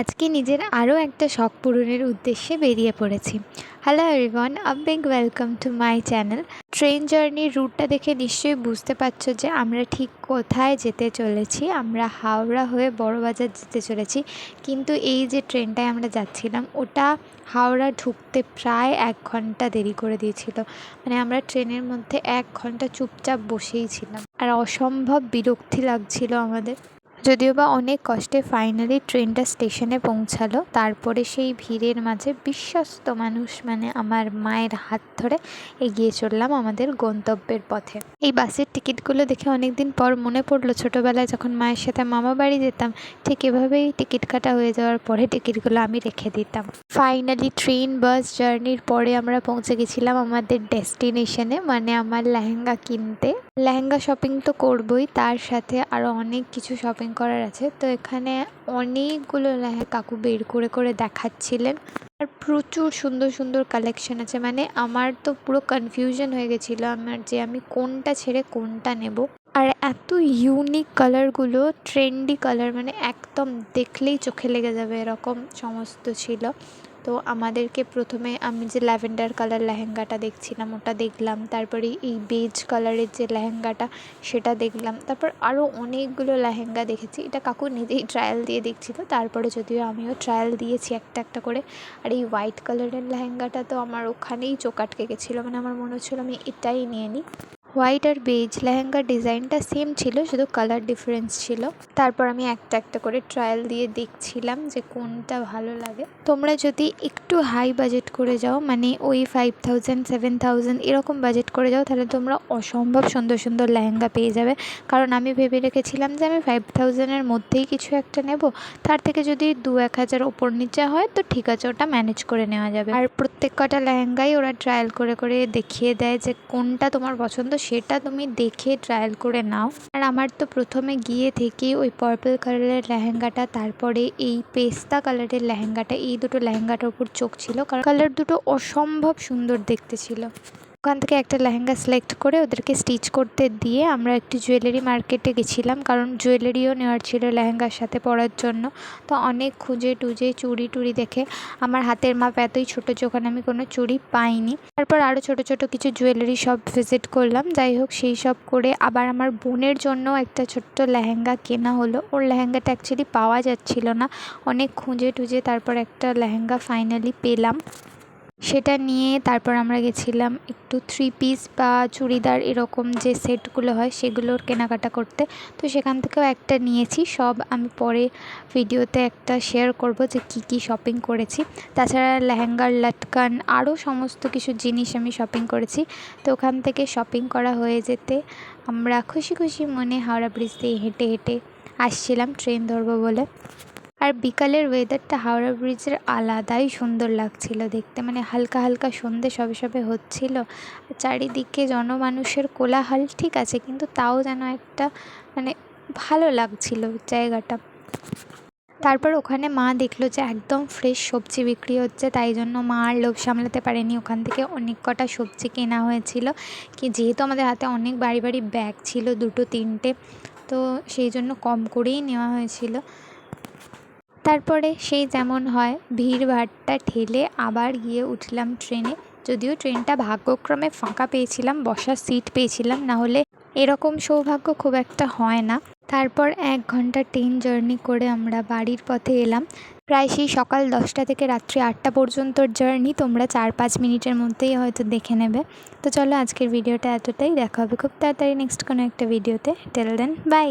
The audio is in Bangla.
আজকে নিজের আরও একটা শখ পূরণের উদ্দেশ্যে বেরিয়ে পড়েছি। Hello everyone a big welcome to my channel train জার্নির রুটটা দেখে নিশ্চয়ই বুঝতে পারছ যে আমরা ঠিক কোথায় যেতে চলেছি, আমরা হাওড়া হয়ে বড়বাজার যেতে চলেছি, কিন্তু এই যে ট্রেনটায় আমরা যাচ্ছিলাম, ওটা হাওড়া ঢুকতে প্রায় এক ঘণ্টা দেরি করে দিয়েছিল। মানে আমরা ট্রেনের মধ্যে এক ঘণ্টা চুপচাপ বসেই ছিলাম। আর অসম্ভব বিরক্তি লাগছিল আমাদের। যদিও বা অনেক কষ্টে ফাইনালি ট্রেনটা স্টেশনে পৌঁছালো, তারপরে সেই ভিড়ের মাঝে বিশ্বস্ত মানুষ মানে আমার মায়ের হাত ধরে এগিয়ে চললাম আমাদের গন্তব্যের পথে। এই বাসের টিকিটগুলো দেখে অনেক দিন পর মনে পড়ল, ছোটোবেলায় যখন মায়ের সাথে মামা বাড়ি যেতাম, ঠিক এভাবেই টিকিট কাটা হয়ে যাওয়ার পরে টিকিটগুলো আমি রেখে দিতাম। ফাইনালি ট্রেন বাস জার্নির পরে আমরা পৌঁছে গেছিলাম আমাদের ডেস্টিনেশনে মানে আমার লেহেঙ্গা কিনতে। লেহেঙ্গা শপিং তো করবই, তার সাথে আরও অনেক কিছু শপিং করার আছে। তো এখানে অনেকগুলো লেহেঙ্গা কাকু বের করে করে দেখাচ্ছিলেন। আর প্রচুর সুন্দর সুন্দর কালেকশন আছে। মানে আমার তো পুরো কনফিউশন হয়ে গেছিল আমার যে আমি কোনটা ছেড়ে কোনটা নেব। আর এত ইউনিক কালারগুলো ট্রেন্ডি কালার মানে একদম দেখলেই চোখে লেগে যাবে, এরকম সমস্ত ছিল। তো আমাদেরকে প্রথমে আমি যে ল্যাভেন্ডার কালার লেহেঙ্গাটা দেখছিলাম, ওটা দেখলাম। তারপরে এই বেজ কালারের যে লেহেঙ্গাটা, সেটা দেখলাম। তারপর আরও অনেকগুলো লেহেঙ্গা দেখেছি। এটা কাকু নিজেই ট্রায়াল দিয়ে দেখছিল। তারপরে যদিও আমিও ট্রায়াল দিয়েছি একটা একটা করে। আর এই হোয়াইট কালারের লেহেঙ্গাটা তো আমার ওখানেই চোখ আটকে গেছিল। মানে আমার মনে হচ্ছিল আমি এটাই নিয়ে নিই। হোয়াইট আর বেজ লেহেঙ্গার ডিজাইনটা সেম ছিল, শুধু কালার ডিফারেন্স ছিল। তারপর আমি একটা একটা করে ট্রায়াল দিয়ে দেখছিলাম যে কোনটা ভালো লাগে। তোমরা যদি একটু হাই বাজেট করে যাও মানে ওই ফাইভ থাউজেন্ড সেভেন থাউজেন্ড এরকম বাজেট করে যাও, তাহলে তোমরা অসম্ভব সুন্দর সুন্দর লেহেঙ্গা পেয়ে যাবে। কারণ আমি ভেবে রেখেছিলাম যে আমি ফাইভ থাউজেন্ডের মধ্যেই কিছু একটা নেব। তার থেকে যদি দু এক হাজার ওপর নিচে হয়, তো ঠিক আছে, ওটা ম্যানেজ করে নেওয়া যাবে। আর প্রত্যেক কটা লেহেঙ্গাই ওরা ট্রায়াল করে করে দেখিয়ে দেয় যে কোনটা তোমার পছন্দ সেটা তুমি দেখে ট্রায়াল করে নাও। আর আমার তো প্রথমে গিয়ে থেকে ওই পার্পল কালারের লেহেঙ্গাটা, তারপরে এই পেস্তা কালারের লেহেঙ্গাটা, এই দুটো লেহেঙ্গাটার উপর চোখ ছিল। কারণ কালার দুটো অসম্ভব সুন্দর দেখতে ছিল। ওখান থেকে একটা লেহেঙ্গা সিলেক্ট করে ওদেরকে স্টিচ করতে দিয়ে আমরা একটি জুয়েলারি মার্কেটে গেছিলাম। কারণ জুয়েলারিও নেওয়ার ছিল লেহেঙ্গার সাথে পরার জন্য। তো অনেক খুঁজে টুজে চুড়ি টুড়ি দেখে আমার হাতের মাপ এতই ছোটো যে ওখানে আমি কোনো চুড়ি পাইনি। তারপর আরও ছোটো ছোটো কিছু জুয়েলারি শপ ভিজিট করলাম। যাই হোক, সেই সব করে আবার আমার বোনের জন্য একটা ছোট্ট লেহেঙ্গা কেনা হলো। ওর লেহেঙ্গাটা অ্যাকচুয়ালি পাওয়া যাচ্ছিল না। অনেক খুঁজে টুজে তারপর একটা লেহেঙ্গা ফাইনালি পেলাম। সেটা নিয়ে তারপর আমরা গেছিলাম একটু থ্রি পিস বা চুড়িদার এরকম যে সেটগুলো হয় সেগুলোর কেনাকাটা করতে। তো সেখান থেকেও একটা নিয়েছি, সব আমি পরে ভিডিওতে একটা শেয়ার করব যে কি কি শপিং করেছি। তাছাড়া লেহেঙ্গার, লটকান আরও সমস্ত কিছু জিনিস আমি শপিং করেছি। তো ওখান থেকে শপিং করা হয়ে যেতে আমরা খুশি খুশি মনে হাওড়া ব্রিজ দিয়ে হেঁটে হেঁটে আসছিলাম ট্রেন ধরবো বলে। আর বিকালের ওয়েদারটা হাওড়া ব্রিজের আলাদাই সুন্দর লাগছিল দেখতে। মানে হালকা হালকা সন্ধে সবে সবে হচ্ছিল। চারিদিকে জনমানুষের কোলাহল, ঠিক আছে, কিন্তু তাও যেন একটা মানে ভালো লাগছিল জায়গাটা। তারপর ওখানে মা দেখল যে একদম ফ্রেশ সবজি বিক্রি হচ্ছে, তাই জন্য মা আর লোভ সামলাতে পারেনি। ওখান থেকে অনেক কটা সবজি কেনা হয়েছিল, কি যেহেতু আমাদের হাতে অনেক বাড়ি বাড়ি ব্যাগ ছিল, দুটো, তিনটে, তো সেই জন্য কম করেই নেওয়া হয়েছিল। তারপরে সেই যেমন হয় ভিড় ভাড়টা ঠেলে আবার গিয়ে উঠলাম ট্রেনে। যদিও ট্রেনটা ভাগ্যক্রমে ফাঁকা পেয়েছিলাম, বসার সিট পেয়েছিলাম, না হলে এরকম সৌভাগ্য খুব একটা হয় না। তারপর এক ঘণ্টা ট্রেন জার্নি করে আমরা বাড়ির পথে এলাম। প্রায় সেই সকাল দশটা থেকে রাত্রি আটটা পর্যন্ত জার্নি, তোমরা চার পাঁচ মিনিটের মধ্যেই হয়তো দেখে নেবে। তো চলো আজকের ভিডিওটা এতটাই, দেখা হবে খুব তাড়াতাড়ি নেক্সট কোনো একটা ভিডিওতে। Till then, bye!